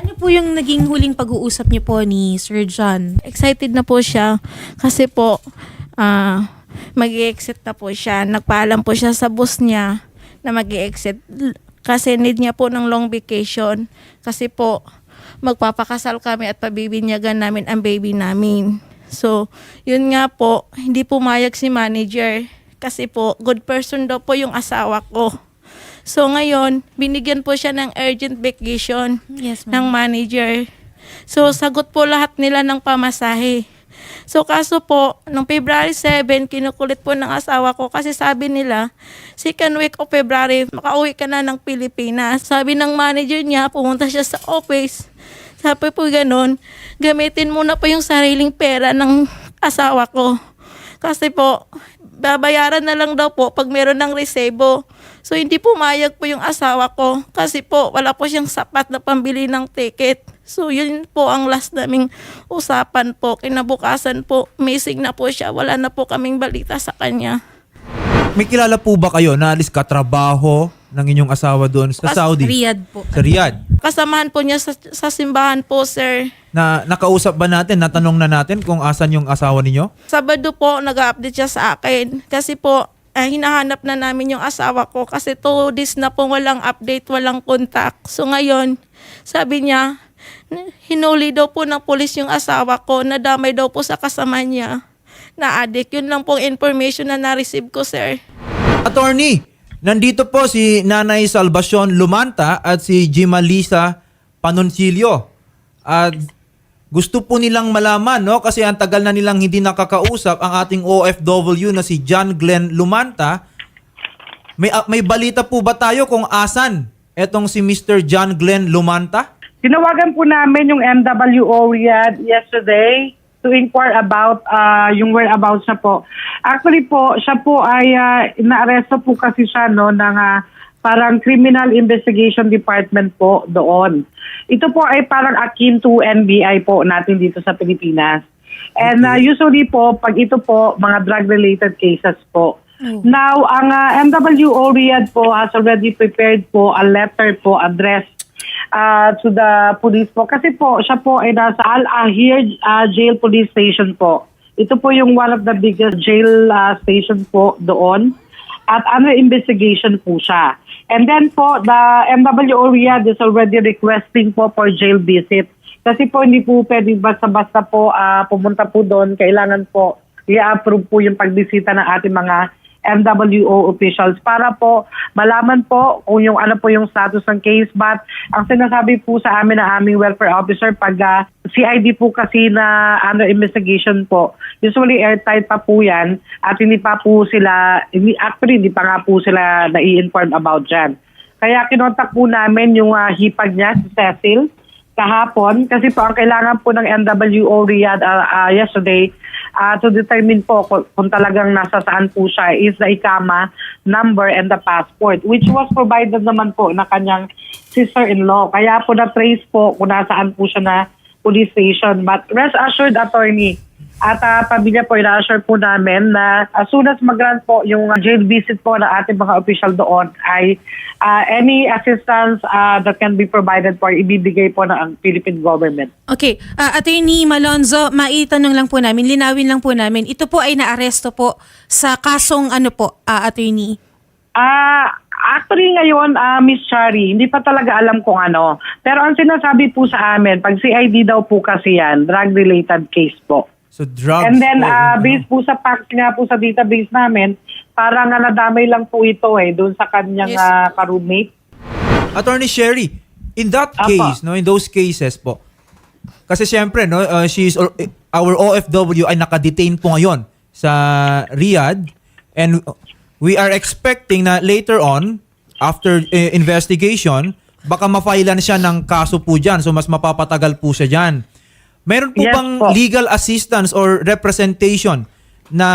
Ano po yung naging huling pag-uusap niyo po ni Sir John? Excited na po siya kasi po ah mag-exit na po siya. Nagpaalam po siya sa boss niya na mag-exit kasi need niya po ng long vacation kasi po magpapakasal kami at pabibinyagan namin ang baby namin. So, yun nga po, hindi pumayag si manager kasi po good person daw po yung asawa ko. So ngayon, binigyan po siya ng urgent vacation Yes, ng manager. So, sagot po lahat nila ng pamasahe. So, kaso po, nung February 7, kinukulit po ng asawa ko kasi sabi nila, second week of February, makauwi ka na ng Pilipinas. Sabi ng manager niya, pumunta siya sa office. Sabi po ganun, gamitin mo na po yung sariling pera ng asawa ko. Kasi po, babayaran na lang daw po pag meron ng resebo. So hindi pumayag po yung asawa ko kasi po wala po siyang sapat na pambili ng ticket. So yun po ang last naming usapan po. Kinabukasan po, missing na po siya. Wala na po kaming balita sa kanya. May kilala po ba kayo na alis katrabaho ng inyong asawa doon sa Pas- Saudi? Riyadh po. Sa Riyadh. Kasamahan po niya sa, sa simbahan po, sir. Na nakausap ba natin, natanong na natin kung asan yung asawa ninyo? Sabado po, nag-update siya sa akin. Kasi po, ah, hinahanap na namin yung asawa ko kasi two days na po walang update, walang contact. So ngayon, sabi niya, hinuli daw po ng polis yung asawa ko, nadamay daw po sa kasama niya na addict. Yun lang pong information na na-receive ko, sir. Attorney, nandito po si Nanay Salvacion Lumanta at si Jimalisa Panoncilio. At gusto po nilang malaman, no? Kasi ang tagal na nilang hindi nakakausap ang ating OFW na si John Glenn Lumanta. May, ah, may balita po ba tayo kung asan etong si Mr. John Glenn Lumanta? Tinawagan po namin yung MWO Riyadh yesterday to inquire about uh, yung whereabouts na po. Actually po, siya po ay uh, inaaresto po kasi siya no, ng ah, parang criminal investigation department po doon. Ito po ay parang akin to NBI po natin dito sa Pilipinas. And uh, usually po, pag ito po, mga drug-related cases po. Now, ang uh, MWO Riyadh po has already prepared po a letter po addressed uh, to the police po. Kasi po, siya po ay nasa Al-Ahir uh, Jail Police Station po. Ito po yung one of the biggest jail uh, station po doon. At under investigation po siya. And then po, the MWO Riyadh is already requesting po for jail visit. Kasi po hindi po pwede basta-basta po ah, pumunta po doon. Kailangan po i-approve po yung pagbisita ng ating mga MWO officials para po malaman po kung yung ano po yung status ng case but ang sinasabi po sa amin ng aming welfare officer pag ah, CID po kasi na under investigation po usually airtight pa po yan at hindi pa po sila hindi, actually hindi pa nga po sila nai-inform about dyan kaya kinontak po namin yung ah, hipag niya si Cecil kahapon kasi po ang kailangan po ng MWO Riyadh uh, uh, yesterday uh, to determine po kung, kung talagang nasa saan po siya is the ikama number and the passport which was provided naman po na kanyang sister-in-law. Kaya po na-trace po kung nasaan po siya na police station. But rest assured, attorney, at uh, pamilya po, ina-assure po namin na as soon as mag-grant po yung uh, jail visit po ng ating mga official doon ay uh, any assistance uh, that can be provided po ibibigay po ng Philippine government. Okay, uh, Attorney Malonzo, maitanong lang po namin, linawin lang po namin, ito po ay naaresto po sa kasong ano po, uh, Attorney? Ah, actually ngayon, ah, Miss Chari, hindi pa talaga alam kung ano. Pero ang sinasabi po sa amin, pag CID daw po kasi yan, drug-related case po. So drugs And then, po, ano? based po sa facts nga po sa database namin, parang nga nadamay lang po ito eh, doon sa kanyang Yes. ah, ka-roommate. Attorney Sherry, in that Apa. case, no, in those cases po, kasi siyempre, no, uh, she's or- our OFW ay nakadetain po ngayon sa Riyadh and we are expecting na later on after uh, investigation baka mafailan siya ng kaso po diyan so mas mapapatagal po siya diyan. Meron po Yes bang po. legal assistance or representation na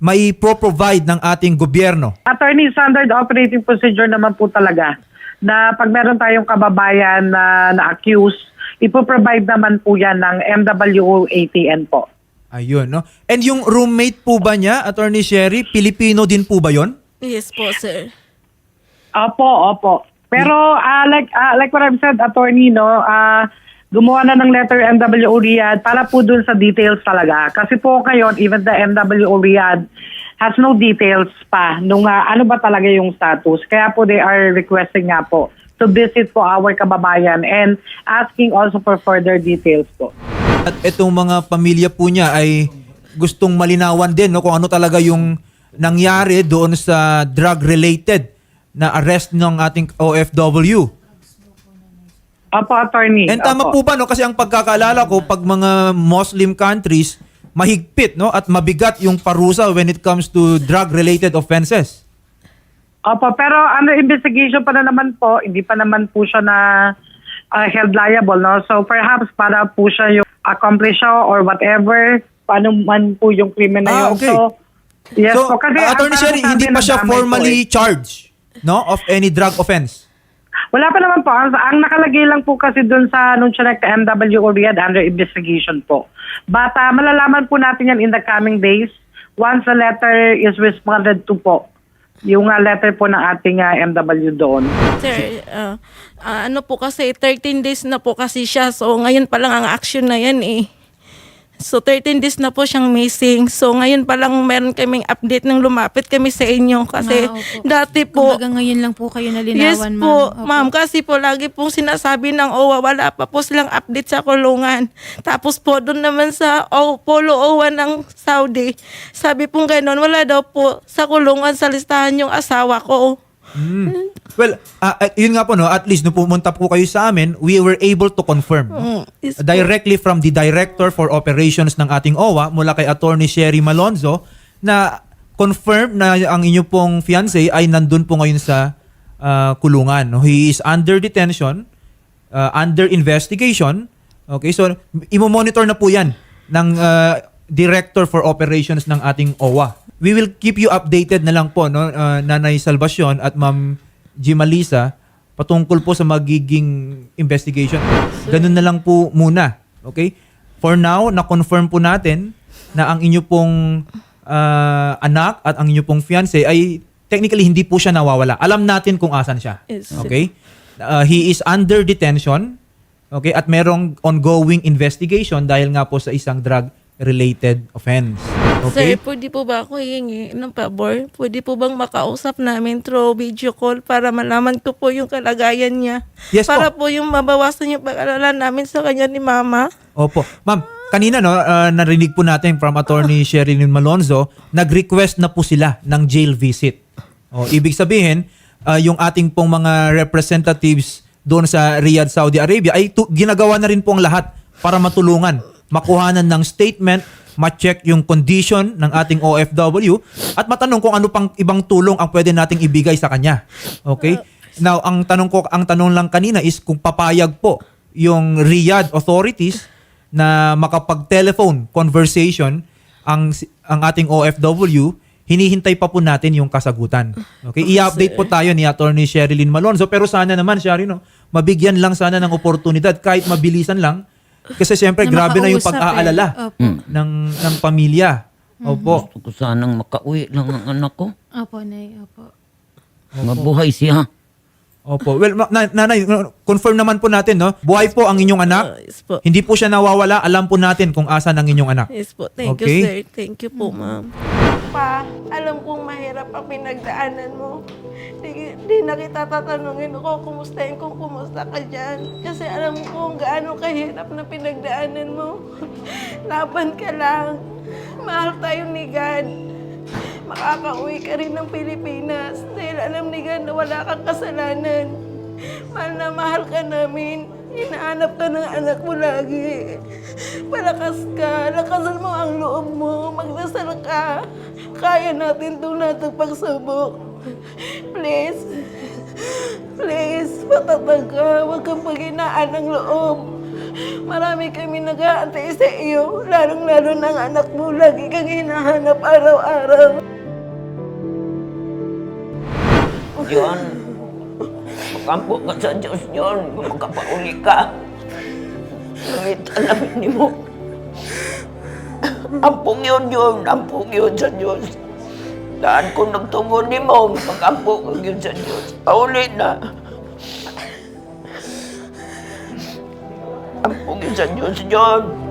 may pro-provide ng ating gobyerno? Attorney, standard operating procedure naman po talaga na pag meron tayong kababayan na na-accuse, ipoprovide naman po yan ng MWO ATN po. Ayun, no? And yung roommate po ba niya, Attorney Sherry, Pilipino din po ba yon? Yes po, sir. Opo, opo. Pero ah, like ah, like what I've said, attorney, no, ah, gumawa na ng letter MWO Riyadh para po dun sa details talaga. Kasi po ngayon, even the MWO Riyadh has no details pa nung ah, ano ba talaga yung status. Kaya po they are requesting nga po to visit po our kababayan and asking also for further details po. At itong mga pamilya po niya ay gustong malinawan din no, kung ano talaga yung nangyari doon sa drug-related na arrest ng ating OFW. Opo, attorney. And tama Opo. po ba no kasi ang pagkakaalala ko pag mga Muslim countries mahigpit no at mabigat yung parusa when it comes to drug related offenses. Opo, pero under investigation pa na naman po, hindi pa naman po siya na uh, held liable, no? So perhaps para po siya yung accomplish siya or whatever, paano man po yung krimen na Ah, yun. okay. So, yes so, po. Kasi uh, Attorney Sherry, hindi pa siya formally eh. charged no of any drug offense. Wala pa naman po. Ang, nakalagay lang po kasi dun sa nung siya nagka-MW or Riyadh under investigation po. But uh, malalaman po natin yan in the coming days once the letter is responded to po. Yung uh, letter po ng ating uh, MW doon. Sir, ah, ah, ano po kasi 13 days na po kasi siya. So ngayon pa lang ang action na yan eh. So 13 days na po siyang missing. So ngayon pa lang meron kaming update nang lumapit kami sa inyo kasi Ah, opo. dati po Kumbaga ngayon lang po kayo Yes nalinawan, po, ma'am. Opo. ma'am. Kasi po, lagi pong sinasabi ng OWA, wala pa po silang update sa kulungan. Tapos po, doon naman sa o, Polo OWA ng Saudi, sabi pong gano'n, wala daw po sa kulungan sa listahan yung asawa ko. Mm. Well, ah, yun nga po no, at least nung pumunta po kayo sa amin, we were able to confirm no? Mm, directly from the Director for Operations ng ating OWA mula kay Attorney Sherry Malonzo na confirm na ang inyo pong fiancé ay nandun po ngayon sa ah, kulungan. No? He is under detention, ah, under investigation. Okay, so imo-monitor na po 'yan ng ah, Director for Operations ng ating OWA. We will keep you updated na lang po no ah, Nanay Salvacion at Ma'am Gimalisa patungkol po sa magiging investigation. Ganun na lang po muna. Okay? For now, na-confirm po natin na ang inyo pong ah, anak at ang inyo pong fiancé ay technically hindi po siya nawawala. Alam natin kung asan siya. Okay? Uh, he is under detention. Okay? At merong ongoing investigation dahil nga po sa isang drug-related offense. Okay? Sir, pwede po ba ako hihingi ng pabor? Pwede po bang makausap namin through video call para malaman ko po yung kalagayan niya? Yes para po. po. yung mabawasan yung pag-alala namin sa kanya ni Mama. Opo. Ma'am, kanina no, uh, narinig po natin from attorney Sherilyn Malonzo, nag-request na po sila ng jail visit. O, ibig sabihin, uh, yung ating pong mga representatives doon sa Riyadh, Saudi Arabia ay ginagawa na rin po ang lahat para matulungan, makuhanan ng statement, ma-check yung condition ng ating OFW at matanong kung ano pang ibang tulong ang pwede nating ibigay sa kanya. Okay? Now, ang tanong ko, ang tanong lang kanina is kung papayag po yung Riyadh authorities na makapag-telephone conversation ang ang ating OFW, hinihintay pa po natin yung kasagutan. Okay? I-update po tayo ni Attorney Sherilyn Malonzo pero sana naman, Shari, no, mabigyan lang sana ng oportunidad kahit mabilisan lang kasi siyempre Na grabe na yung makausap eh. pag-aalala Opo. Mm-hmm. ng ng pamilya. Opo. Gusto ko sanang makauwi lang ang anak ko. Opo, Nay. Opo. Mabuhay siya. Opo. Well, ma- na- nanay, confirm naman po natin, no? Buhay po ang inyong anak. Ah, yes po. Hindi po siya nawawala. Alam po natin kung asan ang inyong anak. Yes po. Thank Okay. you, sir. Thank you po, ma'am. Pa, alam kong mahirap ang pinagdaanan mo. Di, di na kita tatanungin ako, kumustahin kung kumusta ka dyan. Kasi alam ko kung gaano kahirap na pinagdaanan mo. Laban ka lang. Mahal tayo ni God. Makakauwi ka rin ng Pilipinas dahil alam ni God na wala kang kasalanan. Mahal na mahal ka namin. Hinahanap ka ng anak mo lagi. Palakas ka. Lakasan mo ang loob mo. Magdasal ka. Kaya natin itong natang pagsubok. Please. Please, patatag ka. Huwag kang paghinaan ng loob. Marami kami nag-aantay sa iyo. Lalong-lalo ng anak mo. Lagi kang hinahanap araw-araw. Yun. Makampo ka sa Diyos yun. Kung makapauli ka. Nangita namin ni mo. Ampong yun yun, ampong yun sa Diyos. Daan ko nagtungo ni mo, mag-ampo ko yun sa Diyos. Pauli na. Ampong yun sa Diyos, John.